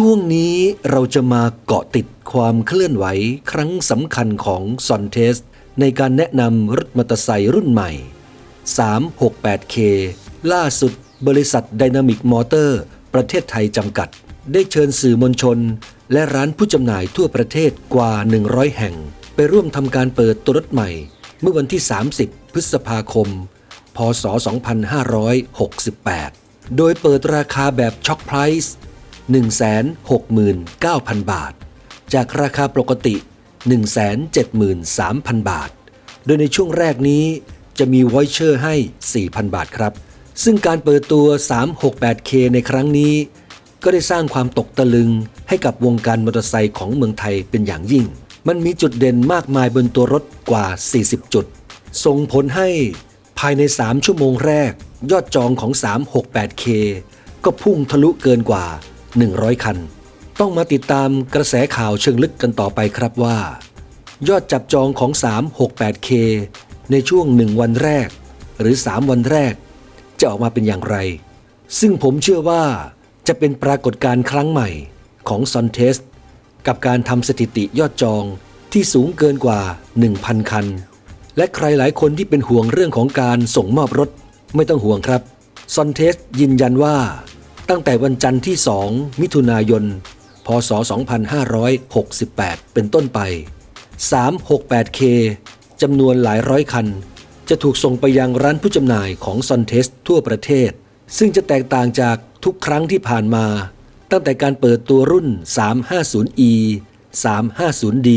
ช่วงนี้เราจะมาเกาะติดความเคลื่อนไหวครั้งสำคัญของ s o n t e s ในการแนะนำรถมอเตอร์ไซค์รุ่นใหม่ 368K ล่าสุดบริษัท Dynamic Motor ประเทศไทยจำกัด ได้เชิญสื่อมวลชน และร้านผู้จำหน่ายทั่วประเทศกว่า 100 แห่ง ไปร่วมทำการเปิดตัวรถใหม่ เมื่อวันที่ 30 พฤษภาคม พศ 2568 โดยเปิดราคาแบบช็อคไพรส์ 169,000 บาท จากราคาปกติ 173,000 บาท โดยในช่วงแรกนี้จะมีไวเชอร์ให้ 4,000 บาทครับ ซึ่งการเปิดตัว 368K ในครั้งนี้ ก็ได้สร้างความตกตะลึงให้กับวงการมอเตอร์ไซค์ของเมืองไทยเป็นอย่างยิ่ง มันมีจุดเด่นมากมายบนตัวรถกว่า 40 จุด ส่งผลให้ภายใน 3 ชั่วโมงแรก ยอดจองของ 368K ก็พุ่งทะลุเกินกว่า 100 คัน ต้องมาติดตามกระแสข่าวเชิงลึกกันต่อไปครับว่า ยอดจับจองของ 368K ในช่วง 1 วันแรก หรือ 3 วันแรก จะออกมาเป็นอย่างไร ซึ่งผมเชื่อว่าจะเป็นปรากฏการณ์ครั้งใหม่ของ s o n t e s กับการทำสถิติยอดจองที่สูงเกินกว่า 1,000 คัน และใครหลายคนที่เป็นห่วงเรื่องของการส่งมอบรถไม่ต้องห่วงครับ s o n t e s ยืนยันว่า ตั้งแต่วันจันทร์ที่ 2 มิถุนายน พศ 2568 เป็นต้นไป 368K จำนวนหลายร้อยคัน จะถูกส่งไปยังร้านผู้จำหน่ายของ s o n t e s ทั่วประเทศ ซึ่งจะแตกต่างจากทุกครั้งที่ผ่านมา ตั้งแต่การเปิดตัวรุ่น 350e 350d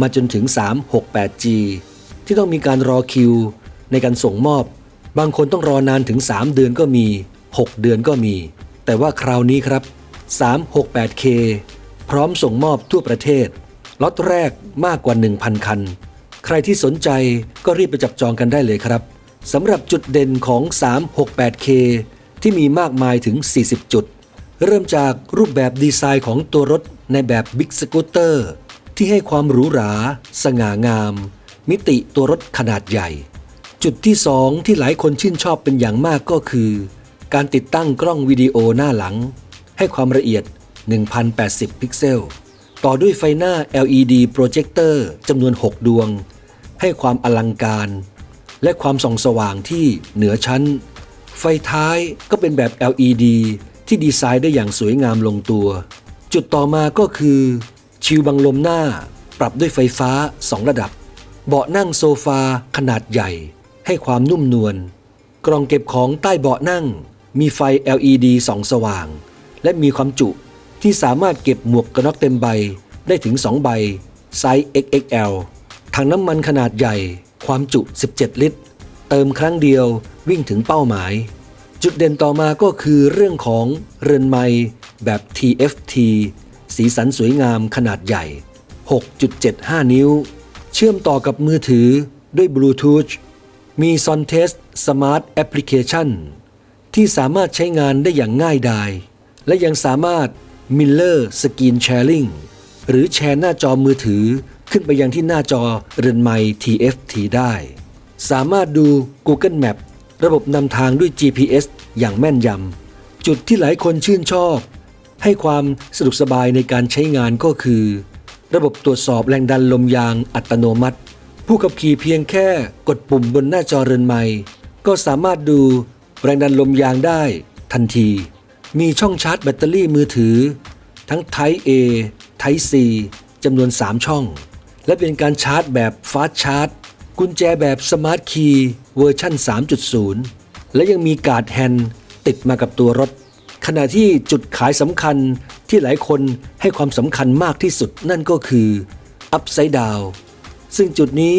มาจนถึง 368g ที่ต้องมีการรอคิว ในการส่งมอบ บางคนต้องรอนานถึง 3 เดือนก็มี 6 เดือนก็มี แต่ว่าคราวนี้ครับ 368K พร้อมส่งมอบทั่วประเทศล็อตแรกมากกว่า 1,000 คัน ใครที่สนใจก็รีบไปจับจองกันได้เลยครับสำหรับจุดเด่นของ 368K ที่มีมากมายถึง 40 จุด เริ่มจากรูปแบบดีไซน์ของตัวรถในแบบบิ๊กสกูตเตอร์ที่ให้ความหรูหรา สง่างาม มิติตัวรถขนาดใหญ่ จุดที่ 2 ที่หลายคนชื่นชอบเป็นอย่างมากก็คือ การติดตั้งกล้องวิดีโอหน้าหลัง ให้ความละเอียด 1080 พิกเซล ต่อด้วยไฟหน้า LED โปรเจคเตอร์จำนวน 6 ดวง ให้ความอลังการ และความส่องสว่างที่เหนือชั้น ไฟท้ายก็เป็นแบบ LED ที่ดีไซน์ได้อย่างสวยงามลงตัว จุดต่อมาก็คือ ชิวบังลมหน้า ปรับด้วยไฟฟ้า 2 ระดับ เบาะนั่งโซฟาขนาดใหญ่ ให้ความนุ่มนวลกล่องเก็บของใต้เบาะนั่ง มีไฟ LED ส่องสว่าง และมีความจุที่สามารถเก็บหมวกกันน็อกเต็มใบได้ถึง 2 ใบ ไซส์ XXL ถังน้ำมันขนาดใหญ่ ความจุ 17 ลิตร เติมครั้งเดียววิ่งถึงเป้าหมาย จุดเด่นต่อมาก็คือเรื่องของเรือนไม้แบบ TFT สีสันสวยงามขนาดใหญ่ 6.75 นิ้ว เชื่อมต่อกับมือถือด้วยบลูทูธมี s o n t e s Smart Application ที่สามารถใช้งานได้อย่างง่ายดาย และยังสามารถ Miller Screen Sharing หรือแชร์หน้าจอมือถือขึ้นไปยังที่หน้าจอเรือนไม้ TFT ได้ สามารถดู Google Map ระบบนำทางด้วย GPS อย่างแม่นยำ จุดที่หลายคนชื่นชอบ ให้ความสะดวกสบายในการใช้งานก็คือ ระบบตรวจสอบแรงดันลมยางอัตโนมัติ ผู้ขับขี่เพียงแค่กดปุ่มบนหน้าจอเรือนไม้ก็สามารถดู แรงดันลมยางได้ทันที มีช่องชาร์จแบตเตอรี่มือถือ ทั้ง Type A Type C จำนวน 3 ช่อง และเป็นการชาร์จแบบ Fast Charge กุญแจแบบ Smart Key เวอร์ชัน3.0 และยังมีการ์ดแฮนด์ติดมากับตัวรถ ขณะที่จุดขายสำคัญที่หลายคนให้ความสำคัญมากที่สุดนั่นก็คือ Upside Down ซึ่งจุดนี้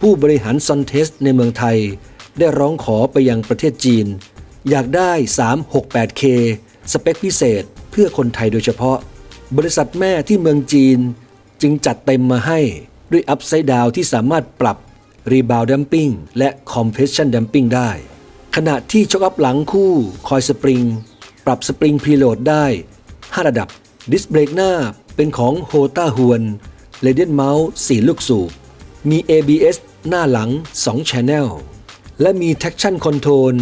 ผู้บริหารซอนเทสในเมืองไทย ได้ร้องขอไปยังประเทศจีน อยากได้ 368K สเปคพิเศษเพื่อคนไทยโดยเฉพาะ บริษัทแม่ที่เมืองจีน จึงจัดเต็มมาให้ด้วย Upside Down ที่สามารถปรับ Rebound Damping และ Compression Damping ได้ ขณะที่ช็อคอัพหลังคู่คอยสปริง ปรับสปริงพรีโหลดได้ 5 ระดับ ดิสเบรกหน้าเป็นของโฮต้าฮวนเ a เดียนเมาส์4ลูกสูบมี ABS หน้าหลัง 2 Channel และมี Traction Control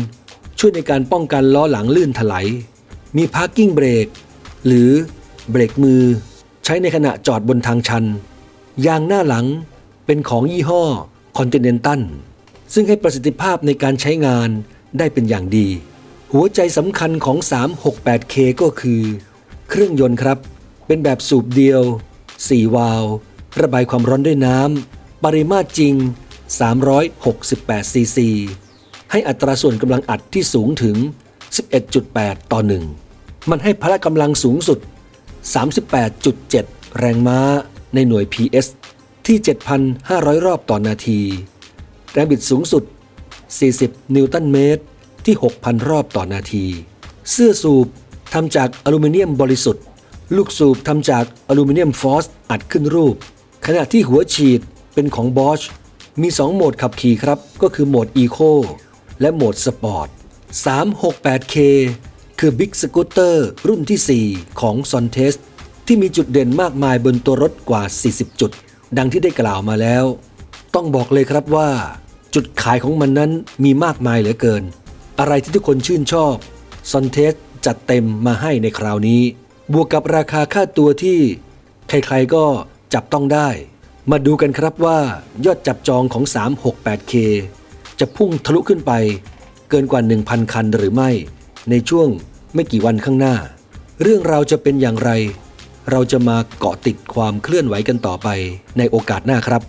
ช่วยในการป้องกันล้อหลังลื่นถลายมี Parking Brake หรือเบรกมือ ใช้ในขณะจอดบนทางชัน ยางหน้าหลังเป็นของยี่ห้อ Continental ซึ่งให้ประสิทธิภาพในการใช้งานได้เป็นอย่างดี หัวใจสำคัญของ 368K ก็คือ เครื่องยนต์ครับ เป็นแบบสูบเดียว 4 วาล์วระบายความร้อนด้วยน้ำ ปริมาตรจริง 368 ซีซี ให้อัตราส่วนกำลังอัดที่สูงถึง 11.8 ต่อ 1 มันให้พละกำลังสูงสุด 38.7 แรงม้าในหน่วย PS ที่ 7,500 รอบต่อนาที แรงบิดสูงสุด 40 นิวตันเมตร ที่ 6,000 รอบต่อนาที เสื้อสูบทำจากอลูมิเนียมบริสุทธิ์ ลูกสูบทำจากอลูมิเนียมฟอสอัดขึ้นรูป ขณะที่หัวฉีดเป็นของ Bosch มี 2 โหมดขับขี่ครับ ก็คือโหมด Eco และโหมด Sport 368K คือ Big Scooter รุ่นที่ 4 ของ s o n t e s ที่มีจุดเด่นมากมายบนตัวรถกว่า 40 จุด ดังที่ได้กล่าวมาแล้ว ต้องบอกเลยครับว่า จุดขายของมันนั้นมีมากมายเหลือเกิน อะไรที่ทุกคนชื่นชอบ s o n t e s จัดเต็มมาให้ในคราวนี้ บวกกับราคาค่าตัวที่ ใครๆก็จับต้องได้ มาดูกันครับว่ายอดจับจองของ 368K จะพุ่งทะลุขึ้นไป เกินกว่า 1,000 คันหรือไม่ ในช่วงไม่กี่วันข้างหน้า เรื่องราวจะเป็นอย่างไร เราจะมาเกาะติดความเคลื่อนไหวกันต่อไปในโอกาสหน้าครับ